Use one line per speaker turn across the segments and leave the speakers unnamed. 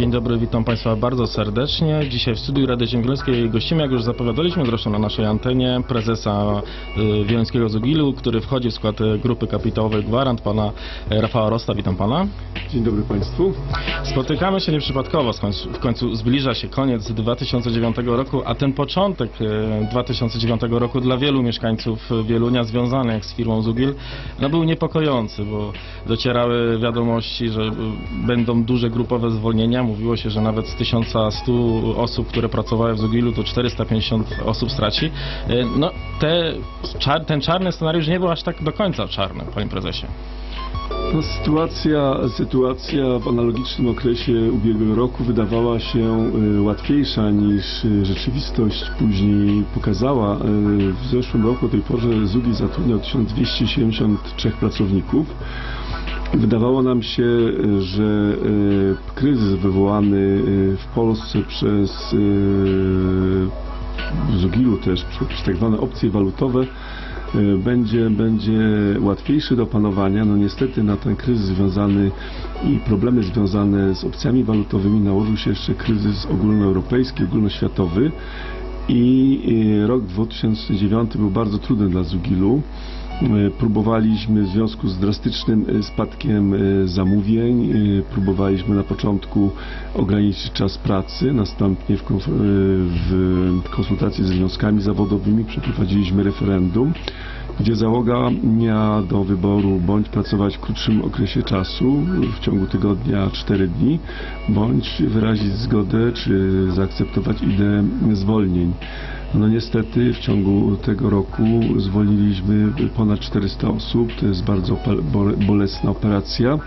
Dzień dobry, witam Państwa bardzo serdecznie. Dzisiaj w studiu Rady Ziemgórskiej gościmy, jak już zapowiadaliśmy zresztą na naszej antenie, prezesa y, Wieluńskiego Zugilu, który wchodzi w skład y, grupy kapitałowej Gwarant, pana y, Rafała Rosta. Witam Pana.
Dzień dobry Państwu.
Spotykamy się nieprzypadkowo, w końcu, zbliża się koniec 2009 roku, a ten początek e, 2009 roku dla wielu mieszkańców Wielunia związanych z firmą Zugil no, był niepokojący, bo docierały wiadomości, że będą duże grupowe zwolnienia. Mówiło się, że nawet z 1100 osób, które pracowały w Zugilu, to 450 osób straci. E, No, te, ten czarny scenariusz nie był aż tak do końca czarny, panie prezesie.
No, sytuacja, sytuacja w analogicznym okresie ubiegłego roku wydawała się y, łatwiejsza niż y, rzeczywistość później pokazała. W zeszłym roku o tej porze Zugi zatrudniał 1273 pracowników. Wydawało nam się, że y, kryzys wywołany y, w Polsce przez w Zugilu też przez tak zwane opcje walutowe będzie, będzie łatwiejszy do opanowania. No niestety na ten kryzys związany i problemy związane z opcjami walutowymi nałożył się jeszcze kryzys ogólnoeuropejski, ogólnoświatowy i rok 2009 był bardzo trudny dla Zugilu. Y, Próbowaliśmy w związku z drastycznym y, spadkiem y, zamówień, próbowaliśmy na początku ograniczyć czas pracy, następnie w konsultacji ze związkami zawodowymi przeprowadziliśmy referendum, gdzie załoga miała do wyboru bądź pracować w krótszym okresie czasu, w ciągu tygodnia 4 dni, bądź wyrazić zgodę czy zaakceptować ideę zwolnień. No niestety w ciągu tego roku zwolniliśmy ponad 400 osób. To jest bardzo bolesna operacja.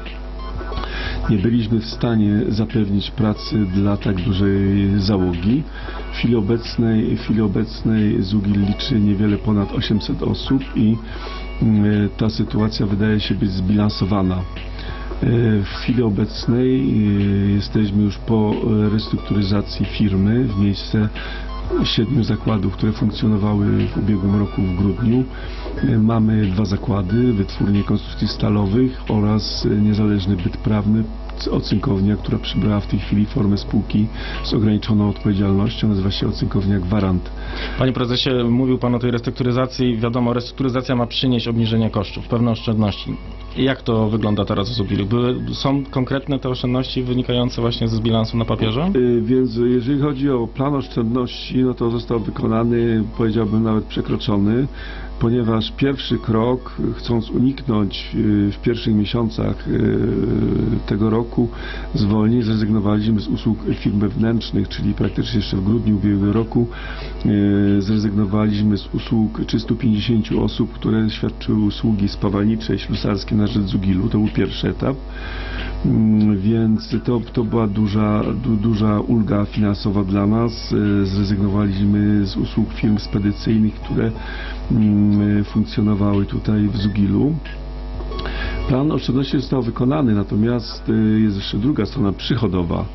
Nie byliśmy w stanie zapewnić pracy dla tak dużej załogi. W chwili obecnej, w chwili obecnej Zugil liczy niewiele ponad 800 osób i mm, ta sytuacja wydaje się być zbilansowana. E, W chwili obecnej e, jesteśmy już po restrukturyzacji firmy w miejsce siedmiu zakładów, które funkcjonowały w ubiegłym roku w grudniu. E, Mamy dwa zakłady, wytwórnię konstrukcji stalowych oraz e, niezależny byt prawny, ocynkownia, która przybrała w tej chwili formę spółki z ograniczoną odpowiedzialnością, nazywa się ocynkownia Gwarant.
Panie prezesie, mówił Pan o tej restrukturyzacji. Wiadomo, restrukturyzacja ma przynieść obniżenie kosztów, pewne oszczędności. Jak to wygląda teraz w Zugilu? Były, są konkretne te oszczędności wynikające właśnie z bilansu na papierze?
Y, Więc jeżeli chodzi o plan oszczędności, no to został wykonany, powiedziałbym nawet przekroczony, ponieważ pierwszy krok, chcąc uniknąć y, w pierwszych miesiącach y, tego roku zwolnień, zrezygnowaliśmy z usług firm wewnętrznych, czyli praktycznie jeszcze w grudniu ubiegłego roku y, zrezygnowaliśmy z usług 350 osób, które świadczyły usługi spawalnicze i ślusarskie na rzecz Zugilu. To był pierwszy etap. Mm, Więc to, to była duża, du, duża ulga finansowa dla nas. E, Zrezygnowaliśmy z usług firm spedycyjnych, które mm, funkcjonowały tutaj w Zugilu. Plan oszczędności został wykonany, natomiast e, jest jeszcze druga strona przychodowa.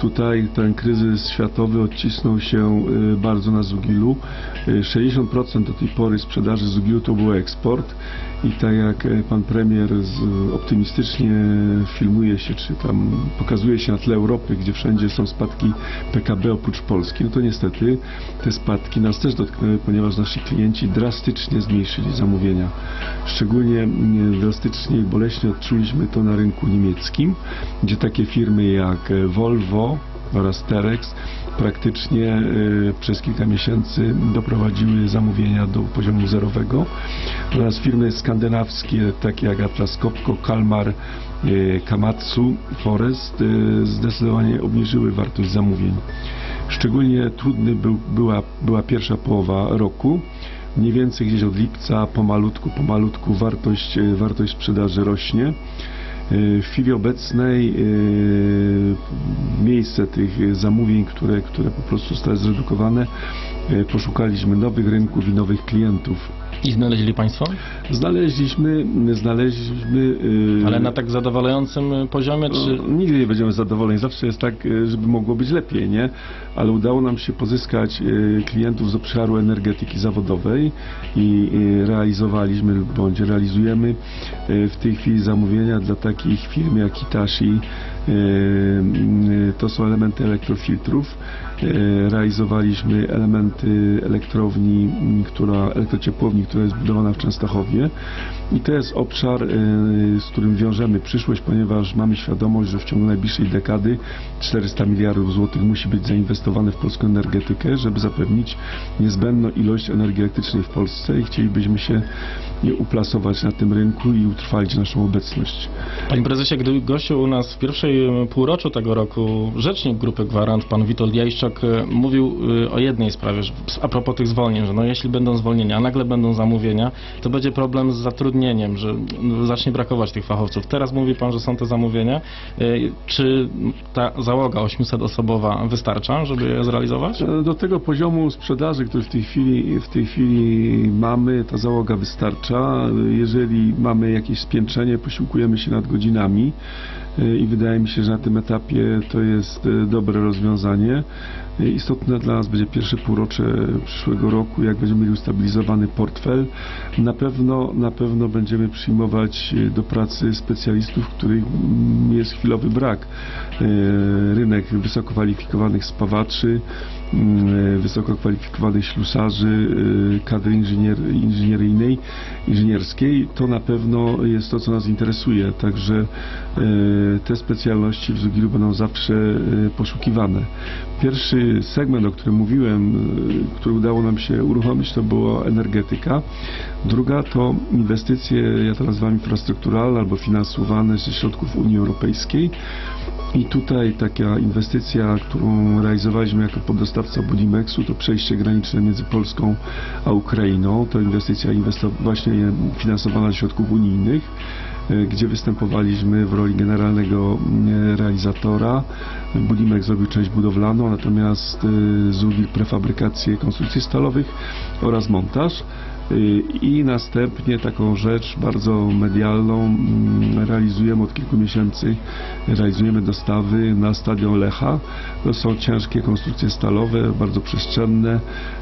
Tutaj ten kryzys światowy odcisnął się e, bardzo na Zugilu. E, 60% do tej pory sprzedaży Zugilu to był eksport i tak jak e, pan premier optymistycznie filmuje się, czy tam pokazuje się na tle Europy, gdzie wszędzie są spadki PKB oprócz Polski, no to niestety te spadki nas też dotknęły, ponieważ nasi klienci drastycznie zmniejszyli zamówienia. Szczególnie drastycznie i boleśnie odczuliśmy to na rynku niemieckim, gdzie takie firmy jak Volvo oraz Terex praktycznie e, przez kilka miesięcy doprowadziły zamówienia do poziomu zerowego oraz firmy skandynawskie takie jak Atlas Copco, Kalmar, e, Kamatsu, Forest e, zdecydowanie obniżyły wartość zamówień. Szczególnie trudny był, była, była pierwsza połowa roku. Mniej więcej gdzieś od lipca pomalutku, pomalutku wartość, wartość sprzedaży rośnie. E, W chwili obecnej e, miejsce tych zamówień, które, które po prostu zostały zredukowane, e, poszukaliśmy nowych rynków i nowych klientów.
I znaleźli Państwo?
Znaleźliśmy, znaleźliśmy. e,
Ale na tak zadowalającym y, poziomie, czy...
no, nigdy nie będziemy zadowoleni. Zawsze jest tak, e, żeby mogło być lepiej, nie? Ale udało nam się pozyskać e, klientów z obszaru energetyki zawodowej i e, realizowaliśmy bądź realizujemy w tej chwili zamówienia dla takich firm jak Hitachi, to są elementy elektrofiltrów. Realizowaliśmy elementy elektrowni, która, elektrociepłowni, która jest budowana w Częstochowie. I to jest obszar, e, z którym wiążemy przyszłość, ponieważ mamy świadomość, że w ciągu najbliższej dekady 400 miliardów złotych musi być zainwestowane w polską energetykę, żeby zapewnić niezbędną ilość energii elektrycznej w Polsce i chcielibyśmy się uplasować na tym rynku i utrwalić naszą obecność.
Panie prezesie, gdy gościł u nas w pierwszej e, półroczu tego roku rzecznik grupy Gwarant, pan Witold Jajszczok, e, mówił o jednej sprawie, a propos tych zwolnień, że no jeśli będą zwolnienia, a nagle będą zamówienia, to będzie problem z zatrudnieniem, że zacznie brakować tych fachowców. Teraz mówi pan, że są te zamówienia. E, Czy ta załoga 800-osobowa wystarcza, żeby je zrealizować?
Do tego poziomu sprzedaży, który w tej chwili, w tej chwili mamy, ta załoga wystarcza. Jeżeli mamy jakieś spiętrzenie, posiłkujemy się nad godzinami e, i wydaje mi się, że na tym etapie to jest e, dobre rozwiązanie. E, Istotne dla nas będzie pierwsze półrocze przyszłego roku, jak będziemy mieli ustabilizowany portfel. Na pewno, na pewno będziemy przyjmować e, do pracy specjalistów, których jest chwilowy brak. Rynek wysoko kwalifikowanych spawaczy, wysoko kwalifikowanych ślusarzy, kadry inżynier, inżynieryjnej, inżynierskiej, to na pewno jest to, co nas interesuje. Także te specjalności w Zugilu będą zawsze y, poszukiwane. Pierwszy segment, o którym mówiłem, y, który udało nam się uruchomić, to była energetyka. Druga to inwestycje, ja to nazywam infrastrukturalne albo finansowane ze środków Unii Europejskiej. I tutaj taka inwestycja, którą realizowaliśmy jako poddostawca Budimexu, to przejście graniczne między Polską a Ukrainą. To inwestycja właśnie finansowana ze środków unijnych, gdzie występowaliśmy w roli generalnego e, realizatora. Budimex zrobił część budowlaną, natomiast e, Zugil prefabrykację konstrukcji stalowych oraz montaż. Y, I następnie taką rzecz bardzo medialną mm, realizujemy od kilku miesięcy. Realizujemy dostawy na stadion Lecha. To są ciężkie konstrukcje stalowe, bardzo przestrzenne.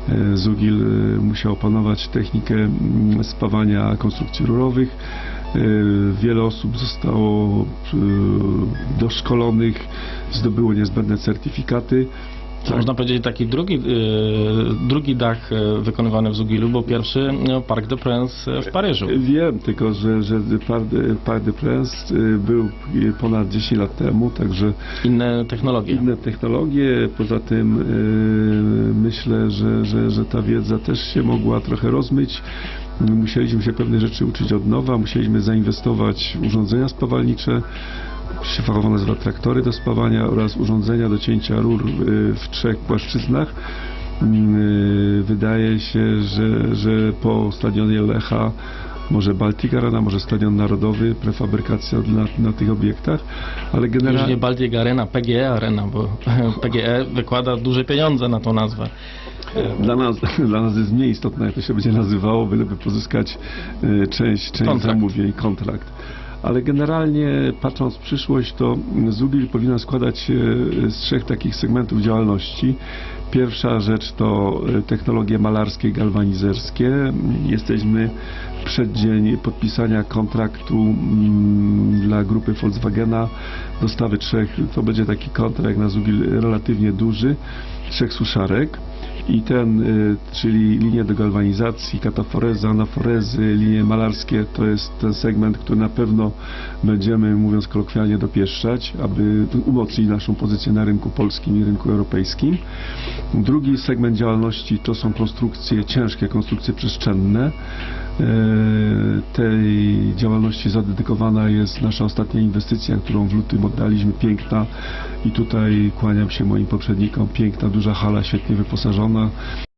Y, Zugil y, musiał opanować technikę mm, spawania konstrukcji rurowych. Y, Wiele osób zostało y, doszkolonych, zdobyło niezbędne certyfikaty.
To można powiedzieć taki drugi, e, drugi dach e, wykonywany w Zugilu, bo pierwszy e, Parc de Prince w Paryżu.
Wiem, tylko że, że Parc de, Prince y, był y, ponad 10 lat temu, także
Inne technologie.
inne technologie. Poza tym y, myślę, że, że, że ta wiedza też się mogła trochę rozmyć. Musieliśmy się pewne rzeczy uczyć od nowa, musieliśmy zainwestować w urządzenia spawalnicze, fachowo nazywa traktory do spawania oraz urządzenia do cięcia rur y, w trzech płaszczyznach. Y, Wydaje się, że, że po stadionie Lecha może Baltic Arena, może Stadion Narodowy, prefabrykacja na, na tych obiektach, ale
Już nie
generalnie
Baltic Arena, PGE Arena, bo PGE wykłada duże pieniądze na tą nazwę.
dla nas, dla nas jest mniej istotne, jak to się będzie nazywało, byleby pozyskać e, część, część
Kontrakt.
zamówień, kontrakt. Ale generalnie patrząc w przyszłość, to Zubil powinien składać się z trzech takich segmentów działalności. Pierwsza rzecz to e, technologie malarskie, galwanizerskie. Jesteśmy w przeddzień podpisania kontraktu mm, dla grupy Volkswagena dostawy trzech, to będzie taki kontrakt na Zubil relatywnie duży, trzech suszarek. I ten, y, czyli linie do galwanizacji, kataforeza, anaforezy, linie malarskie, to jest ten segment, który na pewno będziemy, mówiąc kolokwialnie, dopieszczać, aby umocnić naszą pozycję na rynku polskim i rynku europejskim. Drugi segment działalności to są konstrukcje, ciężkie konstrukcje przestrzenne. E, Tej działalności zadedykowana jest nasza ostatnia inwestycja, którą w lutym oddaliśmy, piękna. I tutaj kłaniam się moim poprzednikom, piękna, duża hala, świetnie wyposażona,